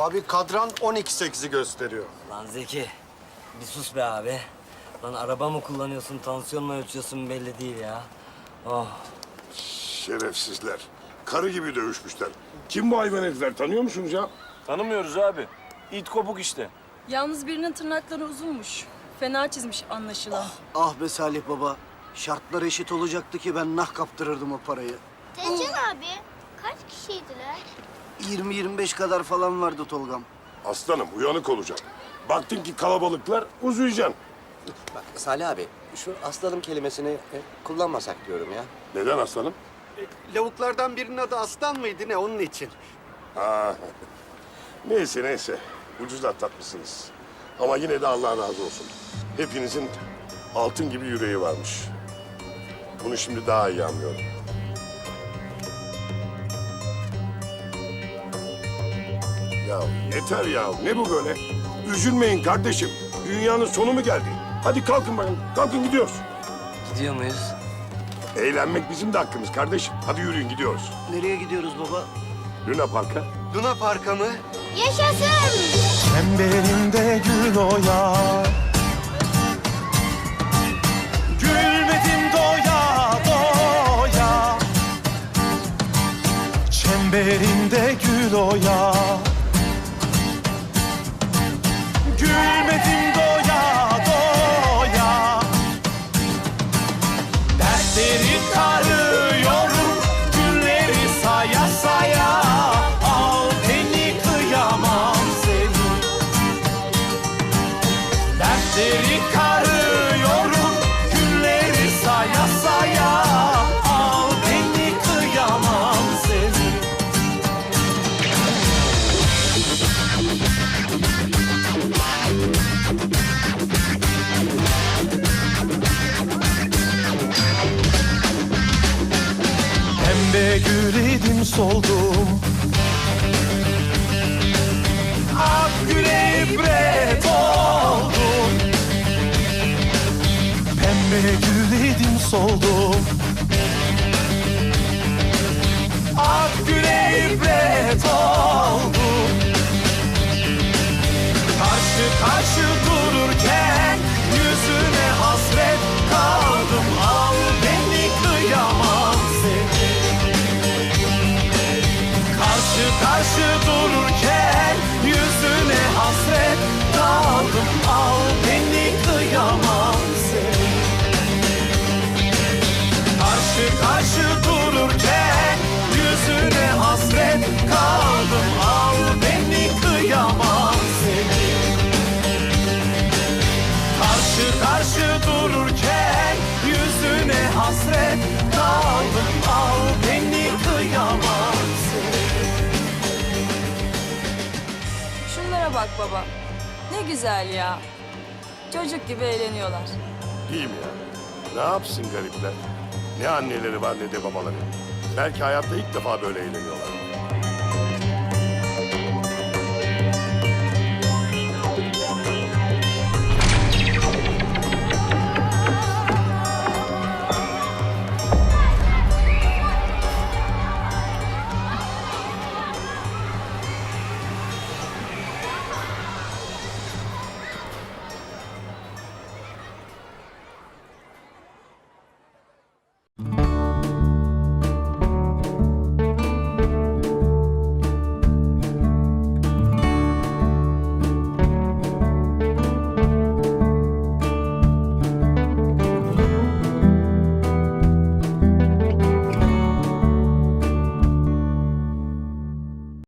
Abi kadran 12.8'i gösteriyor. Lan Zeki, bir sus be abi. Lan araba mı kullanıyorsun, tansiyon mu ölçüyorsun belli değil ya. Oh, Şerefsizler. Karı gibi dövüşmüşler. Kim bu hayvan herifler tanıyor musunuz ya? Tanımıyoruz abi. İt kopuk işte. Yalnız birinin tırnakları uzunmuş. Fena çizmiş anlaşılan. Ah be Salih baba. Şartlar eşit olacaktı ki ben nah kaptırırdım o parayı. Tezcan abi kaç kişiydiler? 20-25 kadar falan vardı Tolgam. Aslanım uyanık olacaksın. Baktın ki kalabalıklar uzayacaksın. Bak Salih abi şu aslanım kelimesini e, kullanmasak diyorum ya. Neden aslanım? Lavuklardan birinin adı Aslan mıydı ne onun için? Ha. Neyse neyse. Ucuz atlatmışsınız. Ama yine de Allah razı olsun. Hepinizin altın gibi yüreği varmış. Bunu şimdi daha iyi anlıyorum. Ya yeter ya. Ne bu böyle? Üzülmeyin kardeşim. Dünyanın sonu mu geldi? Hadi kalkın bakın. Kalkın gidiyoruz. gidiyor muyuz? Eğlenmek bizim de hakkımız kardeşim. Hadi yürüyün gidiyoruz. Nereye gidiyoruz baba? Luna Park'a. Luna Park'a mı? Yaşasın! Çemberinde gül oya Gülmedim doya doya Çemberinde gül oya Pembe gül idim soldum. Ak güle ibret oldum. Pembe gül idim soldum. Ak güle ibret oldum. Karşı karşı dururken baba. Ne güzel ya. Çocuk gibi eğleniyorlar. Değil mi ya? Ne yapsın garipler? Ne anneleri var ne de babaları. Belki hayatta ilk defa böyle eğleniyorlar.